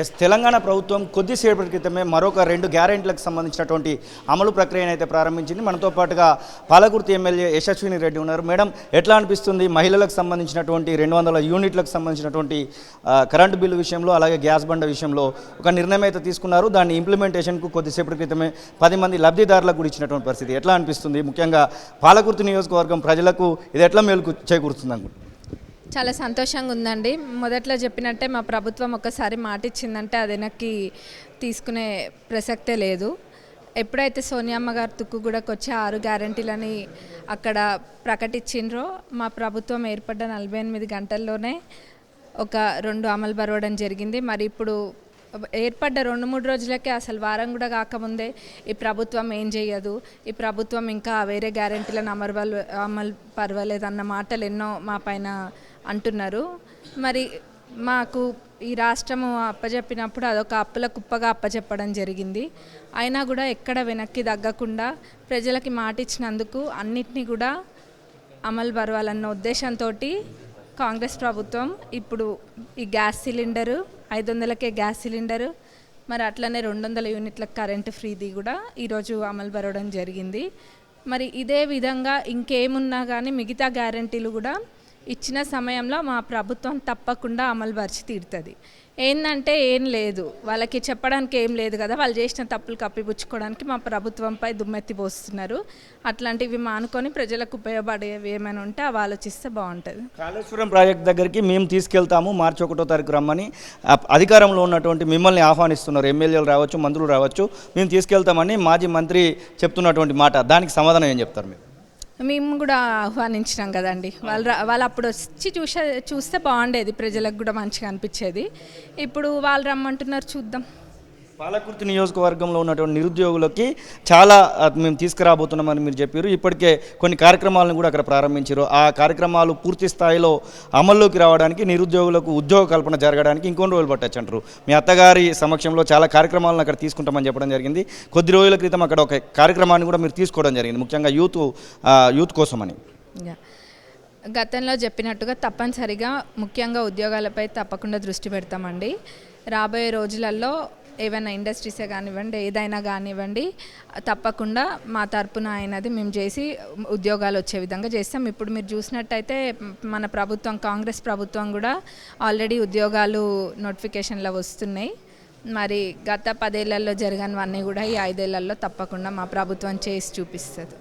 Yes Telangana ప్రభుత్వం కొద్దిసేపటి క్రితమే మరొక రెండు గ్యారెంటీలకు సంబంధించినటువంటి అమలు ప్రక్రియను అయితే ప్రారంభించింది. మనతో పాటుగా పాలకుర్తి ఎమ్మెల్యే యశస్విని రెడ్డి ఉన్నారు. మేడం ఎట్లా అనిపిస్తుంది మహిళలకు సంబంధించినటువంటి రెండు వందల యూనిట్లకు సంబంధించినటువంటి కరెంటు బిల్లు విషయంలో అలాగే గ్యాస్ బండ విషయంలో ఒక నిర్ణయం అయితే తీసుకున్నారు. దాన్ని ఇంప్లిమెంటేషన్కు కొద్దిసేపటి క్రితమే పది మంది లబ్ధిదారులకు కూడా ఇచ్చినటువంటి పరిస్థితి. ఎట్లా అనిపిస్తుంది? ముఖ్యంగా పాలకుర్తి నియోజకవర్గం ప్రజలకు ఇది ఎట్లా మేలు చేకూరుతుంది అనుకుంటున్నారు చాలా సంతోషంగా ఉందండి మొదట్లో చెప్పినట్టే మా ప్రభుత్వం ఒకసారి మాట ఇచ్చిందంటే అది వెనక్కి తీసుకునే ప్రసక్తే లేదు. ఎప్పుడైతే సోనియమ్మ గారు కూడా వచ్చే ఆరు గ్యారంటీలని అక్కడ ప్రకటించిండ్రో మా ప్రభుత్వం ఏర్పడ్డ నలభై ఎనిమిది గంటల్లోనే ఒక రెండు అమలు పరవడం జరిగింది. మరి ఇప్పుడు ఏర్పడ్డ రెండు మూడు రోజులకే అసలు వారం కూడా కాకముందే ఈ ప్రభుత్వం ఏం చేయదు ఈ ప్రభుత్వం ఇంకా వేరే గ్యారెంటీలను అమలు అమలు పర్వాలేదు అన్న మాటలు ఎన్నో మా పైన అంటున్నారు. మరి మాకు ఈ రాష్ట్రము అప్పచెప్పినప్పుడు అదొక అప్పుల కుప్పగా అప్పచెప్పడం జరిగింది. అయినా కూడా ఎక్కడ వెనక్కి తగ్గకుండా ప్రజలకి మాట ఇచ్చినందుకు అన్నిటినీ కూడా అమలు పరవాలన్న ఉద్దేశంతో కాంగ్రెస్ ప్రభుత్వం ఇప్పుడు ఈ గ్యాస్ సిలిండరు ఐదు వందలకే గ్యాస్ సిలిండరు. మరి అట్లనే రెండు వందల యూనిట్ల కరెంటు ఫ్రీది కూడా ఈరోజు అమలు పరవడం జరిగింది. మరి ఇదే విధంగా ఇంకేమున్నా కానీ మిగతా గ్యారంటీలు కూడా ఇచ్చిన సమయంలో మా ప్రభుత్వం తప్పకుండా అమలు పరిచి తీరుతుంది. ఏంటంటే ఏం లేదు. వాళ్ళకి చెప్పడానికి ఏం లేదు కదా. వాళ్ళు చేసిన తప్పులు కప్పిపుచ్చుకోవడానికి మా ప్రభుత్వంపై దుమ్మెత్తి పోస్తున్నారు. అట్లాంటివి మానుకొని ప్రజలకు ఉపయోగపడేవి ఏమైనా ఉంటే అవి ఆలోచిస్తే బాగుంటుంది. కాళేశ్వరం ప్రాజెక్ట్ దగ్గరికి మేము తీసుకెళ్తాము. మార్చి ఒకటో తారీఖు రమ్మని. అధికారంలో ఉన్నటువంటి మిమ్మల్ని ఆహ్వానిస్తున్నారు. ఎమ్మెల్యేలు రావచ్చు మంత్రులు రావచ్చు. మేము తీసుకెళ్తామని మాజీ మంత్రి చెప్తున్నటువంటి మాట. దానికి సమాధానం ఏం చెప్తారు మీరు? మేము కూడా ఆహ్వానించినాం కదండి. వాళ్ళు రా- వాళ్ళు అప్పుడు వచ్చి చూసే చూస్తే బాగుండేది. ప్రజలకు కూడా మంచిగా అనిపించేది. ఇప్పుడు వాళ్ళు రమ్మంటున్నారు చూద్దాం. పాలకుర్తి నియోజకవర్గంలో ఉన్నటువంటి నిరుద్యోగులకి చాలా మేము తీసుకురాబోతున్నామని మీరు చెప్పారు. ఇప్పటికే కొన్ని కార్యక్రమాలను కూడా అక్కడ ప్రారంభించారు. ఆ కార్యక్రమాలు పూర్తి స్థాయిలో అమల్లోకి రావడానికి నిరుద్యోగులకు ఉద్యోగ కల్పన జరగడానికి ఇంకొన్ని రోజులు పట్టచ్చు అంటారు మీ అత్తగారి సమక్షంలో చాలా కార్యక్రమాలను అక్కడ తీసుకుంటామని చెప్పడం జరిగింది. కొద్ది రోజుల క్రితం అక్కడ ఒక కార్యక్రమాన్ని కూడా మీరు తీసుకోవడం జరిగింది. ముఖ్యంగా యూత్ యూత్ కోసమని. గతంలో చెప్పినట్టుగా తప్పనిసరిగా ముఖ్యంగా ఉద్యోగాలపై తప్పకుండా దృష్టి పెడతామండి. రాబోయే రోజులలో ఏవైనా ఇండస్ట్రీసే కానివ్వండి ఏదైనా కానివ్వండి తప్పకుండా మా తరపున అయినది మేము చేసి ఉద్యోగాలు వచ్చే విధంగా చేస్తాం. ఇప్పుడు మీరు చూసినట్టయితే మన ప్రభుత్వం కాంగ్రెస్ ప్రభుత్వం కూడా ఆల్రెడీ ఉద్యోగాలు నోటిఫికేషన్లో వస్తున్నాయి. మరి గత పదేళ్ళలో జరగనివన్నీ కూడా ఈ ఐదేళ్ళలో తప్పకుండా మా ప్రభుత్వం చేసి చూపిస్తుంది.